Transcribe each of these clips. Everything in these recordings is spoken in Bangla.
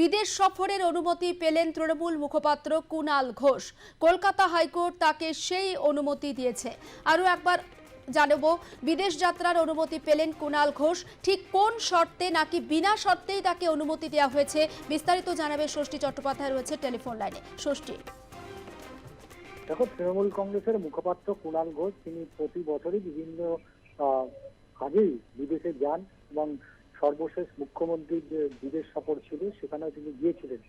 বিদেশ সফরের অনুমতি পেলেন তৃণমূল মুখপাত্র কুনাল ঘোষ। কলকাতা হাইকোর্ট তাকে সেই অনুমতি দিয়েছে। আরও একবার জানাব, বিদেশ যাত্রার অনুমতি পেলেন কুনাল ঘোষ। ঠিক কোন শর্তে নাকি বিনা শর্তেই তাকে অনুমতি দেওয়া হয়েছে, বিস্তারিত জানাবে ষষ্ঠী চট্টোপাধ্যায় রয়েছে টেলিফোন লাইনে। ষষ্ঠী। দেখো, তৃণমূল কংগ্রেসের মুখপাত্র কুণাল ঘোষ, তিনি প্রতি বছরই বিভিন্ন কাজেই বিদেশে যান এবং সর্বশেষ মুখ্যমন্ত্রীর যে বিদেশ সফর ছিল, সেখানেও তিনি গিয়েছিলেন।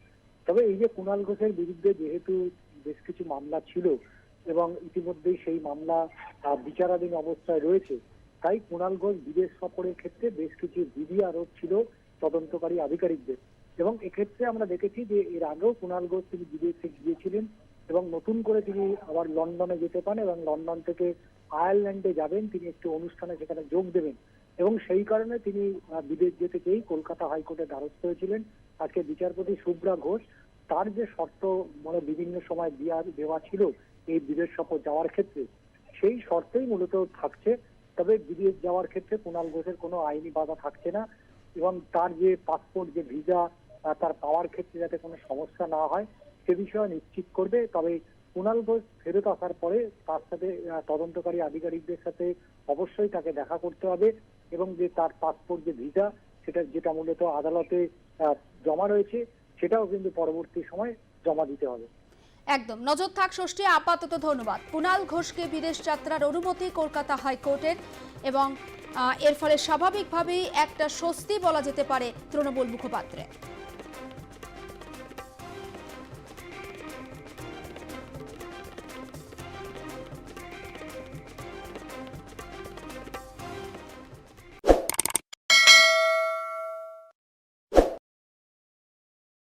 তবে এই যে কুণাল ঘোষের বিরুদ্ধে যেহেতু বেশ কিছু মামলা ছিল এবং ইতিমধ্যেই সেই মামলা বিচারাধীন অবস্থায় রয়েছে, তাই কুণাল ঘোষ বিদেশ সফরের ক্ষেত্রে বেশ কিছু বিধি আরোপ ছিল তদন্তকারী আধিকারিকদের। এবং এক্ষেত্রে আমরা দেখেছি যে এর আগেও কুণাল ঘোষ তিনি বিদেশে গিয়েছিলেন এবং নতুন করে তিনি আবার লন্ডনে যেতে পান এবং লন্ডন থেকে আয়ারল্যান্ডে যাবেন। তিনি একটি অনুষ্ঠানে সেখানে যোগ দেবেন। এবং সেই কারণে তিনি বিদেশ যেতে চেয়েই কলকাতা হাইকোর্টের দ্বারস্থ হয়েছিলেন। আজকে বিচারপতি শুভ্রা ঘোষ তার যে শর্ত মানে বিভিন্ন সময় দেওয়া দেওয়া ছিল এই বিদেশ সফর যাওয়ার ক্ষেত্রে, সেই শর্তেই মূলত থাকছে। তবে বিদেশ যাওয়ার ক্ষেত্রে কুণাল ঘোষের কোনো আইনি বাধা থাকছে না এবং তার যে পাসপোর্ট, যে ভিসা তার পাওয়ার ক্ষেত্রে যাতে কোনো সমস্যা না হয়, সে বিষয়ে নিশ্চিত করবে। তবে কুণাল ঘোষ ফেরত আসার পরে তার সাথে তদন্তকারী আধিকারিকদের সাথে অবশ্যই তাকে দেখা করতে হবে। এবং যে তার পাসপোর্ট যে ভিসা সেটা, যেটা মূলত আদালতে জমা রয়েছে, সেটাও কিন্তু পরবর্তী সময় জমা দিতে হবে। একদম। নজর থাক ষষ্ঠী, আপাতত ধন্যবাদ। কুনাল ঘোষকে বিদেশ যাত্রার অনুমতি কলকাতা হাইকোর্টের এবং এর ফলে স্বাভাবিকভাবেই একটা স্বস্তি বলা যেতে পারে তৃণমূল মুখপাত্রে